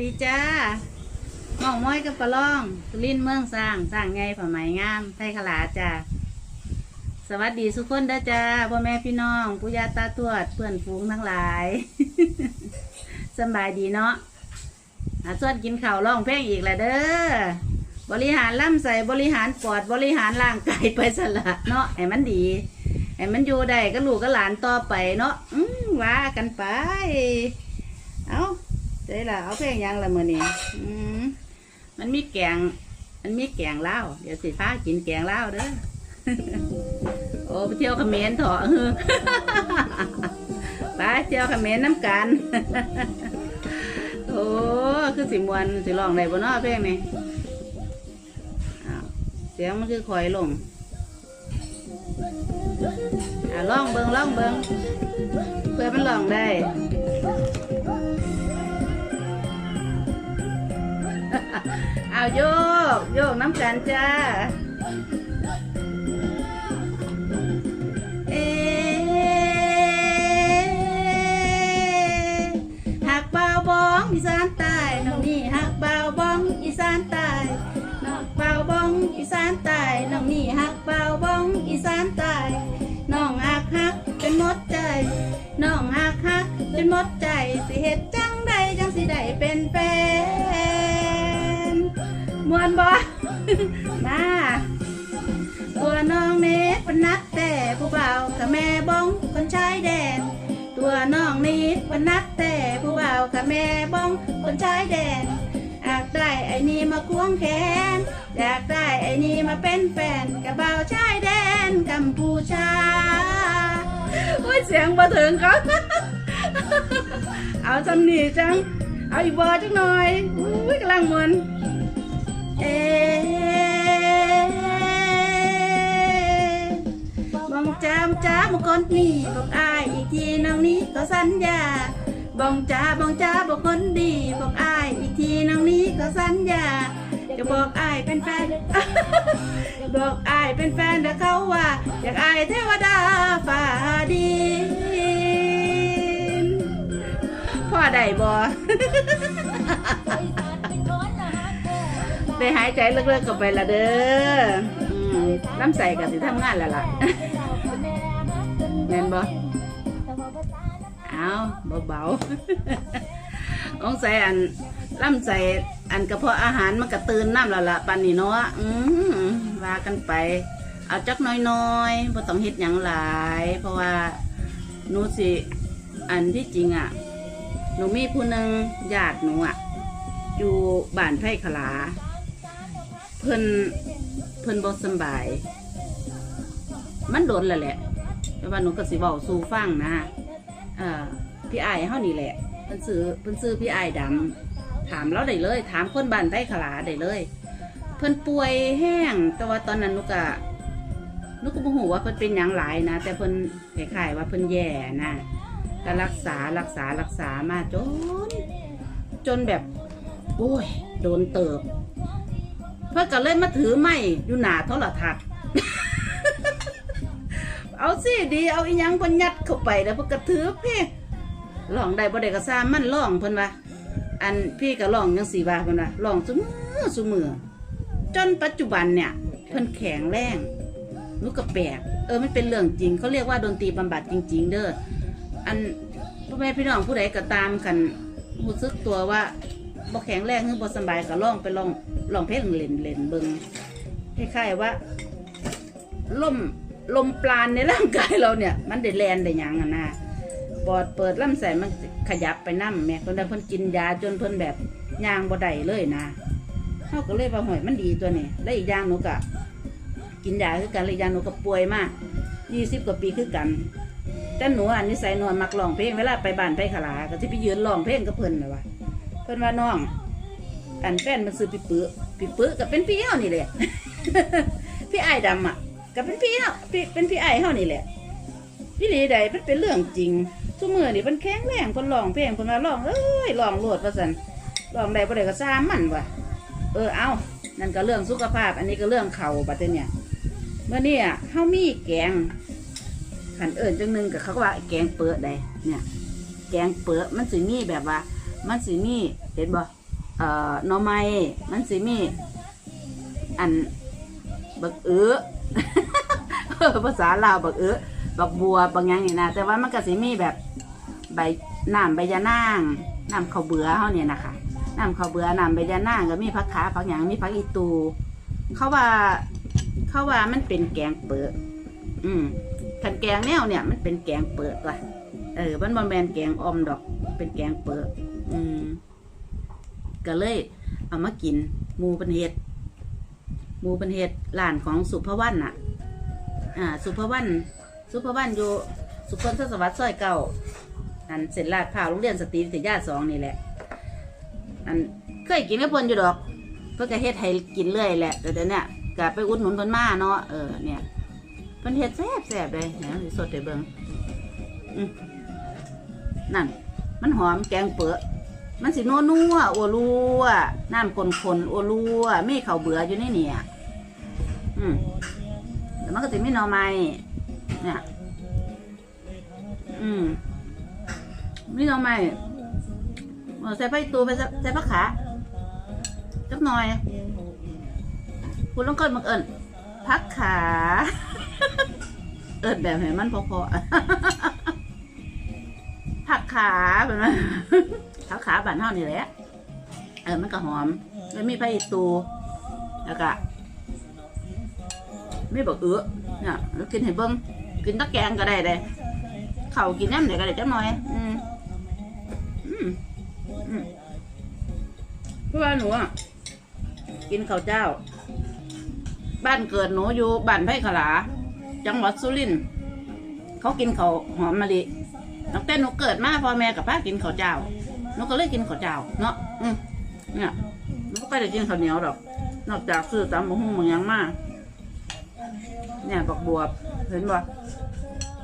ดีจ้าหม่องม้อยกับปลาล่องสุรินเมืองสร้างสร้างไงผ้าไหมงามไทยขลาจ้าสวัสดีทุกคนด้จ้าพ่อแม่พี่น้องปุยาตาตวดเพื่อนฝูงทั้งหลายสบายดีเนาะอาส่วนกินข้าวร้องเพลงอีกแหละเด้อบริหารล่ำใส่บริหารปอดบริหารร่างกายไปสละเนาะให้มันดีให้มันอยู่ได้ก็ลูกก็หลานต่อไปเนาะอืมว่ากันไป เอา เจ๊ละเอาเพลงยังละมือนี้อืมมันมีแกง มันมีแกงเล้าเดี๋ยวสิฟ้ากินแกงเล้าเด้อโอ้ไปเที่ยวเขมรเถอะไปเที่ยวเขมรน้ำกันโอ้คือสิมวนสิลองได้บ่เนาะเพลงนี้อ้าวเสียงมันคือคอยลงอ่าลองเบิงลองเบิงเพื่อมันลองได้ โยก โยกน้ำกันจ้า เอหักเบาบ้องอีสานใต้น้องนี่หักเบาบ้องอีสานใต้น้องเบาบ้องอีสานใต้น้องนี่หักเบาบ้องอีสานใต้น้องหักหักเป็นมดใจน้องหักหักเป็นมดใจสิเฮ็ดจังใดจังสิได้เป็นแฟน บ่ มาตัวน้องเนตเป็นนักแต่ผู้เบากับแม่บ้องคนชายแดน ตัวน้องนิดเป็นนักแต่ผู้เบากับแม่บ้องคนชายแดนอยากได้ไอ้นี่มาควงแขนอยากได้ไอ้นี่มาเป็นแฟนกับเบาชายแดนกัมพูชาโอ้ยเสียงมาถึงเขาเอาจำหนีจัง เอาอีกบอจังหน่อยอุ้ยกำลังมวน เอ๊บองจามจ้าบุคนนี้บอกอายอีกทีน้องนี้ก็สัญญาบองจ้าบองจ้าบอกคนดีบอกอายอีกทีน้องนี้ก็สัญญาจะบอกอายเป็นแฟน บอกอายเป็นแฟนแต่เขาว่า อยากอายเทวดาฝ่าดินพ่อได้บ่ ไปหายใจเลิกๆกับไปละเด้ออืมน้ำใสกับสิทำงานแล้วล่ะ แม่นบ่เอาเบาๆองใส่อันล่ำใส่อันกระเพาะอาหารมันกระตื่นน้ำแล้วล่ะปันนี่เนาะอืมว่ากันไป เอาจักน้อยๆบ่ต้องเฮ็ดหยังหลาย เพราะว่าหนูสิอันที่จริงอะหนูมีผู้หนึ่งญาติหนูอะ อยู่บ้านไผ่ขลา เพิ่นเพิ่นบ่สำบาย มันโดนแล้วแหละแต่ว่าหนูก็สิเว้าสู่ฟังนะเอ่อพี่อ้ายเฮานี่แหละเพิ่นซื้อเพิ่นซื้อพี่ไอ้ายดำถามเราได้เลย ถามคนบ้านไผ่ขลาได้เลย เพิ่นป่วยแห้ง แต่ว่าตอนนั้นหนูก็หนูก็บ่ฮู้ว่าเพิ่นเป็นหยังหลายนะ แต่เพิ่นคล้ายๆว่าเพิ่นแย่นะก็รักษารักษารักษามาจน จนแบบ โอ้ย โดนเติบ พื่อก็เลยมาถือไม้อยู่หน้าโทรทัศน์ เอาสิดีเอาอีหยังเพิ่นยัดเข้าไปแล้วเพิ่นก็ถือเพ่ลองได้บ่ได้ก็ซ้ำมันลองเพิ่นว่าอันพี่ก็ลองจังสี่ว่าเพิ่นว่าลองซุมือซุมือจนปัจจุบันเนี่ยเพิ่นแข็งแรงนูกก็แปลกเออมันเป็นเรื่องจริงเขาเรียกว่าดนตรีบำบัดจริง ๆ เด้ออันพ่อแม่พี่น้องผู้ใดก็ตามกันรู้สึกตัวว่า บ่แข็งแรงหรือบ่สบายก็ลองไปลองลองเพลงเล่นเล่นเบิ่งคล้ายๆว่าลมลมปราณในร่างกายเราเนี่ย มันได้แลนได้หยังอะนะปอดเปิดลำไส้มันขยับไปน้ำแม่คนใดเพิ่นกินยาจนเพิ่นแบบยางบ่ได้เลยนะเฮาก็เลยว่าห่วยมันดีตัวนี้และอีกอย่างหนูก็กินยาคือกันและอีกอย่างหนูก็ป่วยมา20กว่าปีคือกันแต่หนูอันนิสัยหนวลมักร้องเพลงเวลาไปบ้านไปขลาก็สิไปยืนร้องเพลงกับเพิ่นน่ะว่า พิ่นว่าน้อง อันแฟนมันซื้อพี่ปื้อปื้อก็เป็นพี่เฮานี่แหละ พี่ไอ้ายดำอะก็เป็นพี่เฮาพี่เป็นพี่ไอ้ายเฮานี่แหละพี่หลีใดมันเป็นเรื่องจริงทุกมื้อนี่มันแข็งแรงเพิ่นร้องเพลงเพิ่นว่าร้องเอ้ยร้องโลดว่าซั่นร้องได้บ่ได้ก็ซ้ำมันว่ะเออเอานั่นก็เรื่องสุขภาพ อันนี้ก็เรื่องเข่าบัดเนี่ยเมื่อนี้อะเฮามีแกงขันเอิญจังหนึงก็เขาก็ว่าแกงเปื้อได้เนี่ย แกงเปื้อมันสิมีแบบว่า มันสิมีเห็นบ่เอ่อหน่อไม้มันสิมี อันบักเอื้อ ภาษาลาวบักเอื้อบักบัวบางอย่างนี่นะแต่ว่ามันก็สิมีแบบใบน้ำใบยะนางน้ำข้าวเบื่อเฮาเนี่ยนะคะน้ำข้าวเบื่อน้ำใบยะนางก็มีผักขาผักหยังมีผักอีตู เขาว่าเขาว่ามันเป็นแกงเปิดอืมขันแกงแนวเนี่ยมันเป็นแกงเปิดว่ะเออมันบอแมนแกงออมดอก เป็นแกงเปิด อืมก็เลย เอามากินหมูเป็นเห็ดหมูเป็นเห็ดร้านของสุภวรรณน่ะ อ่า สุภวรรณสุภวรรณอยู่ สุพรรณทศวรรษซอยเก่าอันเสร็จลาดพร้าวโรงเรียนสตรีวิทยาสองนี่แหละ อันเคยกินกับเพิ่นอยู่ดอก เพื่อก็เฮ็ดให้กินเรื่อยแหละแต่เดี๋ยวนี้ก็ไปอุดหนุนเพิ่นมาเนาะเออเนี่ยเพิ่นเฮ็ดแซ่บแซ่บเลยเนี่ยสิสดให้เบิ่งนั่น มันหอมแกงเปื้อ มันสินัวนัวอัวรัวน้ำคนคนอัวรัวมีข้าเบื่ออยู่ในเนี่ย อืมแล้วมันก็สิมีหน่อไม้เนี่ย อืมมีหน่อไม้เอาใส่ไฟตูไปใส่ใส่ผักขาจักหน่อย คุณต้องเกิดมักเอิญพักขา เอิญแบบไหนมันพอๆพักขาเป็นไหม พักขาบ้านเฮานี่แหละเออมันก็หอมแล้วมีไผ่ตูแล้วก็ไม่บอกเอื้อเนี่ยแล้วกินให้เบิ้งกินตะแกงก็ได้เลยเขาวกินน้ำเดี๋ยวก็ได้จักหน่อย อืมอืมอืมเพราะว่าหนูอะกินข้าวเจ้า บ้านเกิดหนูอยู่บ้านไผ่ขลา จังหวัดสุรินทร์เขากินข้าวหอมมะลิตั้งแต่หนูเกิดมาพ่อแม่กับป้ากินข้าวเจ้าห นก็เลยกินข้าวเจ้าเนาะอืมเนี่ยนก็ได้กินข้าวเหนียวหรอก นอกจากซื้อตำบะหุ่งบางอย่างมาเนี่ยบักบวบเห็นบ่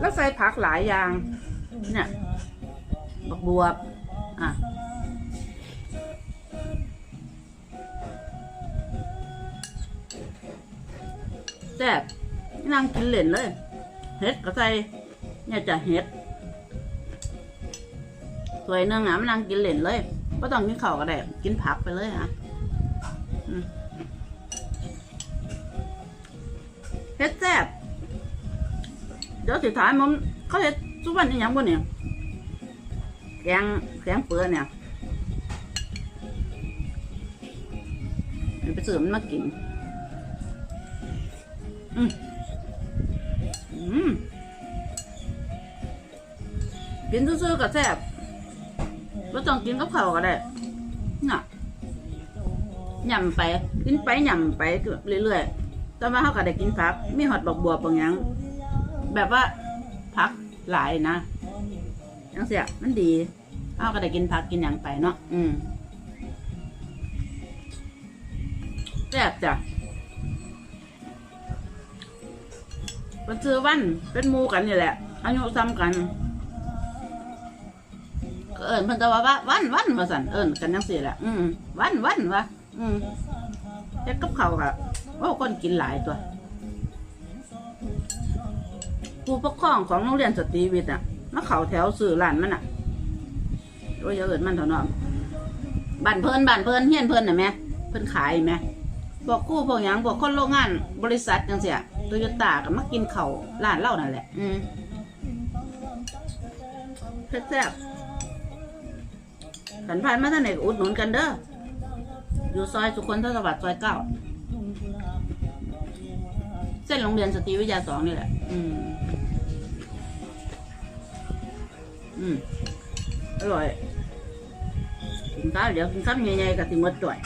แล้วใส่ผักหลายอย่าง เนี่ยบักบวบอะแซ่บนั่งกินเล่นเลยเห็ดก็ใส่เนี่ยจะเห็ด สวยหนึงอะมันนั่งกินเล่นเลยก็ต้องกินข้าวก็ได้กินผักไปเลยอะเห็ดแซ่บเดี๋ยวสุดท้ายมันเขาเห็ดสุวรรณอีหยังบ่เนี่ยแกงแกงเปื้อเนี่ยไปซื้อมันมากิน อืมอืมกินซื่อๆก็แซ่บ ไม่ต้องกินกับข้าวก็ได้น่ะยำไป กินไปยำไปเรื่อยๆตอนมาเขาก็ได้กินผัก มีหอดบอกบัวบางอย่างแบบว่าผักหลายนะยังเสียมันดีเขาก็ได้กินผักกินอย่างไปเนาะอืมแซ่บจ้ะมันซื้อวันเป็นมูกันนี่แหละอายุซ้ำกัน เอิญเพิ่นก็ว่าว่าวันวันมาสั่นเอิญกันยังสี่แหละอืมวันวันวะอืมแต่กับเขาวก็ว่าคนกินหลายตัวผู้ปกครองของโรงเรียนสตรีวิทย์อะมาเขาแถวสื่อร้านมันอะโอ้ยอย่าเอิญมันเถอะเนาะบ้านเพิ่นบ้านเพิ่นเฮียนเพิ่นน่ะแม่เพิ่นขายแม่พวกคู่พวกหยังพวกคนโรงงานบริษัทจังเสียโตโยต้าก็มากินเขาร้านเล้านั่นแหละ อืมแซ่บ ขันผ่านมาท่านไหนก็อุดหนุนกันเด้อ อยู่ซอยสุคนทศวรรษซอยเก้า เส้นโรงเรียนสตรีวิทยาสองนี่แหละ อืม อืม อร่อย กินข้าวเดี๋ยวกินข้าวใหญ่ๆกับติมดจ่วย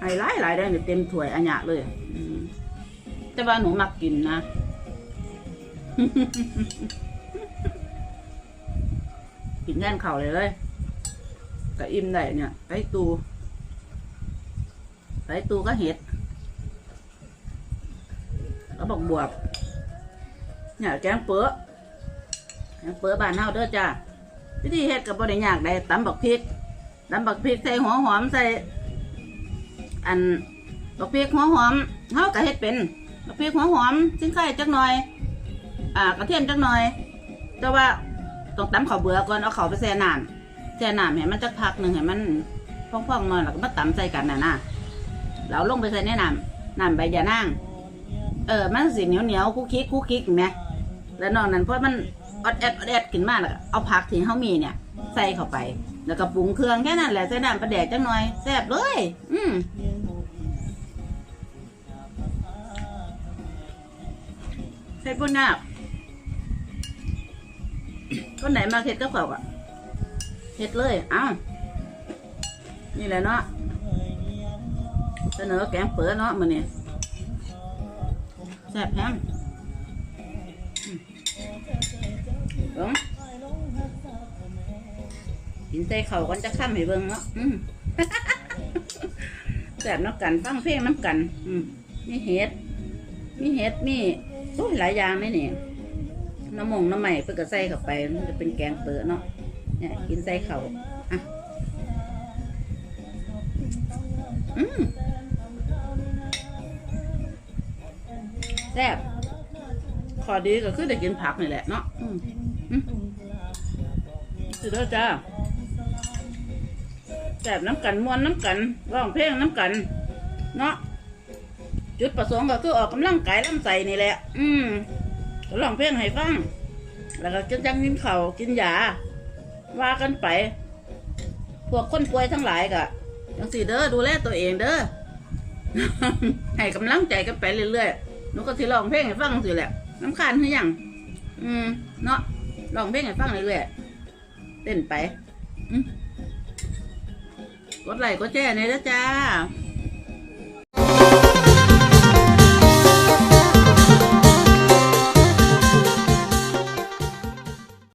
ไฮไลท์หลายได้เนี่ยเต็มถ้วยอันยะเลย อืม แต่ว่าหนูมักกินนะกินแน่นเข่าเลยเลย ก็อิ่มได้เนี่ย ไปตู ไปตูก็เห็ดก็บอกบวบเนี่ยแกงเปื้อแกงเปื้อบานเฮาเด้อจ้าวิธีเฮ็ดกับบริยากได้ตำบักพริกตำบักพริกใส่หัวหอมใส่ อันบักพริกหัวหอมเฮาก็เฮ็ดเป็นบักพริกหัวหอมชิ้นไข่จักหน่อย อ่ากระเทียมจักหน่อย แต่ว่าต้องตำข้าวเบื่อก่อนเอาข้าวไปแช่น้ำ แช่น้ำให้มันจักพักหนึ่งให้มันพอพ่องๆหน่อยแล้วก็มาตำใส่กันน่ะนะแล้วลงไปใส่ในน้ำน้ำใบยานาง เออ มันสิเหนียวเหนียวคุกคิกคุกคิกเห็นไหมแล้วนอกนั้นเพราะมันอดแอดอดแอดขึ้นมาแล้วก็เอาผักที่เขามีเนี่ย ใส่เข้าไป แล้วก็ปรุงเครื่องแค่นั้นแหละใส่น้ำปลาแดกจังหน่อยแซ่บเลย อืมเฮ็ดบ่ยากคนไหนมาเฮ็ดก็เขาอะ เฮ็ดเลยเอ้านี่แหละเนาะเสนอแกงเปิดเนาะมื้อนี้แซ่บแฮงอืมเบิ่งกินใส่เข่าวกันจะข้ามให้เบิ่งเนาะแซ่บเนาะกันฟังเพลงน้ำกัน อืมมีเห็ด มีเห็ดมีโอ้ยหลายอย่างนี่นี่น้ำมงน้ำใหม่เพื่อก็ใส่เข้าไปมันจะเป็นแกงเปิดเนาะ เนี่ยกินใส่เข่าอะอืมแซ่บขอดีก็คือได้กินผักนี่แหละเนาะอืมอืมสุดยอดจ้าแซ่บน้ำกันมวนน้ำกันร้องเพลงน้ำกัน เนาะจุดประสงค์ก็คือออกกำลังกายลำไส้นี่แหละ อืมก็ร้องเพลงให้ฟัง แล้วก็กินจังกินข้ากินยา ว่ากันไป พวกคนป่วยทั้งหลายก็ยังสิเด้อดูแลตัวเองเด้อ ให้กำลังใจกันไปเรื่อยๆหนูก็สิร้องเพลงให้ฟังสิแหละน้ำคานหรือยังอืม เนาะร้องเพลงให้ฟังเรื่อยๆเต้นไปกดไลค์กดแชร์เนี่ยนะจ้า